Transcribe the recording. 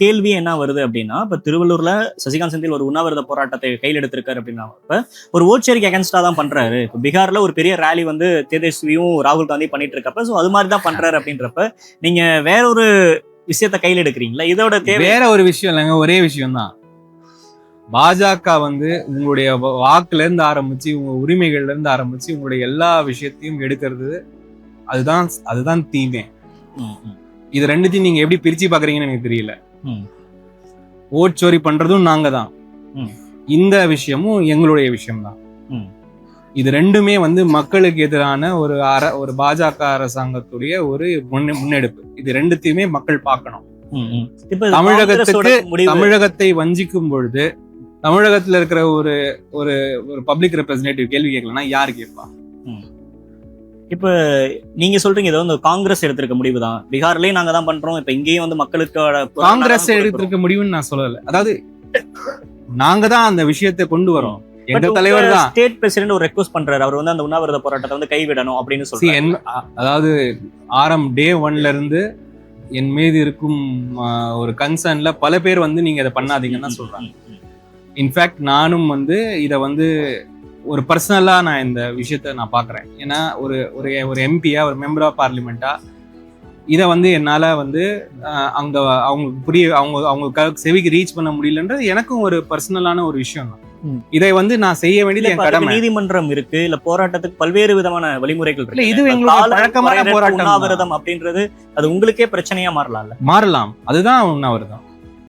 கேள்வி என்ன வருது அப்படின்னா இப்ப திருவள்ளூர்ல சசிகாந்த் செந்தில் ஒரு உண்ணாவிரத போராட்டத்தை கையில் எடுத்திருக்காரு அப்படின்னா இப்ப ஒரு ஓட்சேரிக்கு அகேன்ஸ்டா தான் பண்றாரு. இப்ப பீகார்ல ஒரு பெரிய ரேலி வந்து தேஜஸ்வியும் ராகுல் காந்தி பண்ணிட்டு இருக்கப்ப சோ அது மாதிரி தான் பண்றாரு அப்படின்றப்ப நீங்க வேற ஒரு விஷயத்த கையில் எடுக்கிறீங்களா? இதோட வேற ஒரு விஷயம் இல்லைங்க ஒரே விஷயம் தான். பாஜக வந்து உங்களுடைய வாக்குல இருந்து ஆரம்பிச்சு உங்க உரிமைகள்ல இருந்து ஆரம்பிச்சு உங்களுடைய எல்லா விஷயத்தையும் எடுக்கிறது அதுதான் அதுதான் தீமை. இது ரெண்டுத்தையும் நீங்க எப்படி பிரிச்சு பாக்குறீங்கன்னு எனக்கு தெரியல. ம். ஓட் சோரி பண்றதும் நாங்க தான் ம். இந்த விஷயமும் எங்களுடைய விஷயம்தான். ம். இது ரெண்டுமே வந்து மக்களுக்கு எதிரான ஒரு அர ஒரு பாஜக அரசாங்கத்துடைய ஒரு முன்னெ- முன்னெடுப்பு. இது ரெண்டுத்தையுமே மக்கள் பார்க்கணும். தமிழகத்துக்கு தமிழகத்தை வஞ்சிக்கும் பொழுது தமிழகத்துல இருக்கிற ஒரு ஒரு ஒரு பப்ளிக் ரெப்ரஸன்டேட்டிவ் கேள்வி கேட்கலன்னா யாரு கேட்பா? இப்ப நீங்க சொல்றீங்க இது வந்து காங்கிரஸ் எடுத்திருக்க முடிவு தான். பீகார்லயும் நாங்க தான் பண்றோம். இப்ப இங்கேயும் வந்து மக்களுக்கு காங்கிரஸ் எடுத்திருக்க முடிவுன்னு நான் சொல்லல. அதாவது நாங்க தான் அந்த விஷயத்தை கொண்டு வரோம். எங்க தலைவர் தான். ஸ்டேட் பிரசிடென்ட் ஒரு ரெக்வஸ்ட் பண்றாரு. அவர் வந்து அந்த உண்ணாவிரத போராட்டத்தை வந்து கைவிடணும் அப்படின்னு அ- அதாவது ஆரம் டே ஒன்ல இருந்து என் மீது இருக்கும் ஒரு கன்சர்ன்ல பல பேர் வந்து நீங்க இதை பண்ணாதீங்கன்னு சொல்றாங்க. இன்ஃபேக்ட் நானும் வந்து இதை வந்து ஒரு பர்சனலா நான் இந்த விஷயத்த நான் பாக்குறேன் ஏன்னா ஒரு ஒரு ஒரு எம்பியா ஒரு மெம்பர் ஆஃப் பார்லிமெண்டா இதை வந்து என்னால வந்து அங்க அவங்களுக்கு புரிய அவங்க அவங்க செவிக்கு ரீச் பண்ண முடியலன்றது எனக்கும் ஒரு பர்சனலான ஒரு விஷயம் தான். இதை வந்து நான் செய்ய வேண்டியது என் கடமை. நீதிமன்றம் இருக்கு இல்ல போராட்டத்துக்கு பல்வேறு விதமான வழிமுறைகள் இருக்கு. இது கால பழக்கமான போராட்டம் அப்படின்றது அது உங்களுக்கே பிரச்சனையா மாறலாம்ல? மாறலாம். அதுதான் உண்ணாவிரதம்.